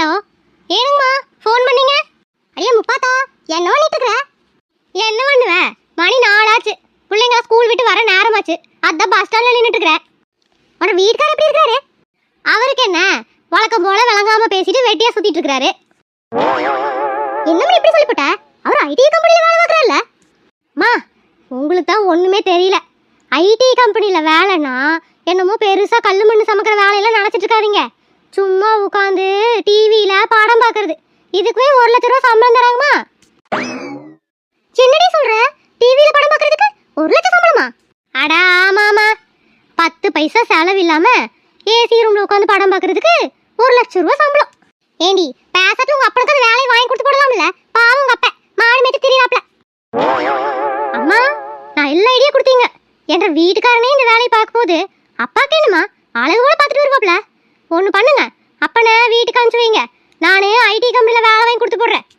Hello? ஏனுங்கம்மா phone பண்ணீங்க? ஐயா முப்பாத்தா என்ன பண்ணிட்டு என்ன பண்ணுவேன் மணி நாலாச்சு. பிள்ளைங்க ஸ்கூல் விட்டு வர நேரமாச்சு. அதான் பஸ் ஸ்டாண்ட்ல நின்றுட்டு இருக்கிறேன் உன வீட்டுக்காரர் எப்படி இருக்காரு? அவருக்கு என்ன? வழக்கம் போல விளங்காம பேசிட்டு வெட்டியா சுத்திட்டு இருக்கிறாரு. என்னம்மா இப்படி சொல்லிவிட்ட அவர் ஐடி கம்பெனியில் வேலை பார்க்கறல்ல மா உங்களுக்கு தான் ஒண்ணுமே தெரியல. ஐடி கம்பெனில வேலைன்னா என்னமோ பெருசா கல்லு மண்ணு சமைக்கிற வேலையெல்லாம் நினைச்சிட்டு இருக்காதீங்க. சும்மா உட்காந்து இதுக்குவே ஒரு லட்ச ரூபா சம்பளம் தராங்கம்மா. என்னடி சொல்ற? டிவியில படம் பார்க்கறதுக்கு ஒரு லட்சம் சம்பளமா? அட ஆமாமா பத்து பைசா செலவு இல்லாம ஏசி ரூம்ல உட்காந்து படம் பார்க்கறதுக்கு ஒரு லட்சம் ரூபா சம்பளம். ஏண்டி பேசட்டு உங்க அப்பனுக்கு அந்த வேலையை வாங்கி கொடுத்து போடலாம்ல? பாவம் உங்க அப்ப. மாடு மேட்டு திரியறாப்ல. அம்மா நான் எல்லா ஐடியா கொடுத்தீங்க. என்ற வீட்டுக்காரனே இந்த வேலையை பார்க்க போது அப்பாக்கு என்னம்மா அழகு கூட பார்த்துட்டு வருவாப்ல. ஒன்று பண்ணுங்க. அப்பனை வீட்டுக்கு அனுப்பிச்சு வைங்க. correct.